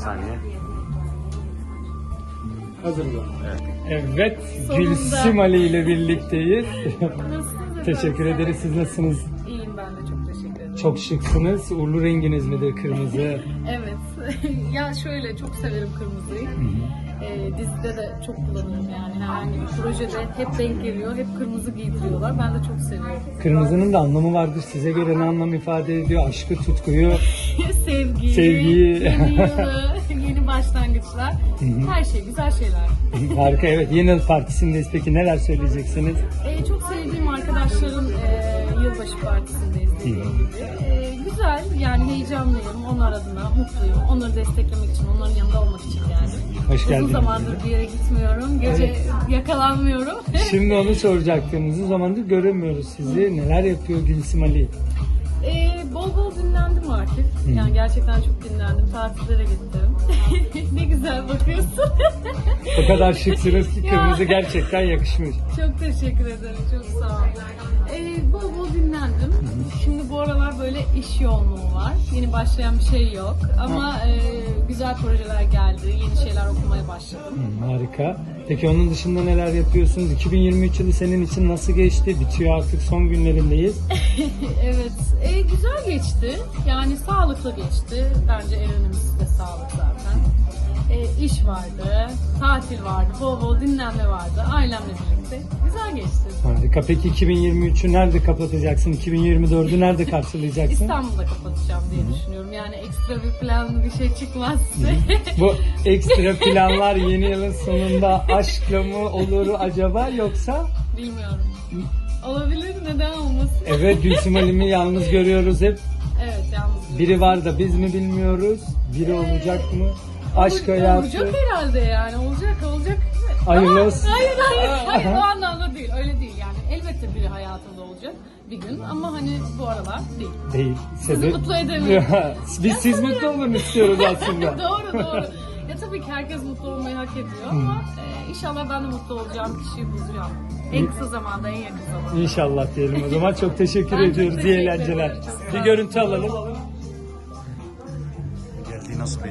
saniye. Hazır mı? Evet. Evet. Gülsim Ali ile birlikteyiz. Teşekkür ederiz. Siz nasılsınız? İyiyim ben de çok teşekkür ederim. Çok şıksınız. Uğurlu renginiz midir kırmızı? Evet. ya şöyle çok severim kırmızıyı. Ee, dizide de çok kullanırım yani herhangi bir projede hep denk geliyor. Hep kırmızı giydiriyorlar. Ben de çok seviyorum. Kırmızının da anlamı vardır. Size göre ne anlam ifade ediyor? Aşkı, tutkuyu. Sevgiyi, Sevgiyi. yeni başlangıçlar. Her şey, güzel şeyler. Harika evet. Yeni yıl partisindeyiz. Peki neler söyleyeceksiniz? Ee, çok sevdiğim arkadaşların e, yılbaşı partisindeyiz dediğim gibi. Ee, güzel yani heyecanlıyım. Onlar adına mutluyum. Onları desteklemek için, onların yanında olmak için geldim. Hoş geldiniz. Uzun zamandır bir yere gitmiyorum. Gece yakalanmıyorum. Şimdi onu soracaktım. Uzun zamandır göremiyoruz sizi. Neler yapıyor Gülsim Ali? Artık. Yani gerçekten çok dinlendim. Tatillere gittim. ne güzel bakıyorsun. O kadar şıksınız ki kırmızı gerçekten yakışmış. çok teşekkür ederim. Çok sağ ol. Ee, bol bol dinlendim. Şimdi iş yoğunluğu var. Yeni başlayan bir şey yok. Ama e, güzel projeler geldi. Yeni şeyler okumaya başladım. Hı, Harika. Peki onun dışında neler yapıyorsunuz? 2023 yılı senin için nasıl geçti? Bitiyor artık son günlerindeyiz. evet. E, güzel geçti. Yani sağlıklı geçti. Bence en önemlisi de sağlık zaten. E, iş vardı, tatil vardı, bol bol dinlenme vardı. Ailemle birlikte. Güzel geçti. Harika. Peki 2023'ü nerede kapatacaksın? 2024'ü nerede karşılayacaksın? İstanbul'da kapatacağım diye düşünüyorum. Yani ekstra bir planlı bir şey çıkmazsa. Bu ekstra planlar yeni yılın sonunda aşkla mı olur acaba yoksa? Bilmiyorum. Olabilir, neden olmasın? Evet Gülsüm Halim'i yalnız görüyoruz hep. Evet, yalnız. Biri var da biz mi bilmiyoruz? Biri olacak mı? Aşk hayatı. Olacak herhalde yani. Olacak, olacak. Hayırlı Ama- olsun. Hayır, hayır, hayır. O anlamda değil. Öyle değil yani. Elbette biri hayatımda olacak bir gün ama hani bu aralar değil. Değil. Sizi mutlu edemiyorum. biz siz mutlu olun istiyoruz aslında. doğru, doğru. Ya tabii ki herkes mutlu olmayı hak ediyor ama e, inşallah ben de mutlu olacağım kişiyi bulacağım. En kısa zamanda, en yakın zamanda. İnşallah diyelim o zaman. Çok teşekkür Ben çok ediyoruz. İyi teşekkür eğlenceler. ederim. Çok sağ Bir olun. görüntü alalım. Geldiği nasıl bir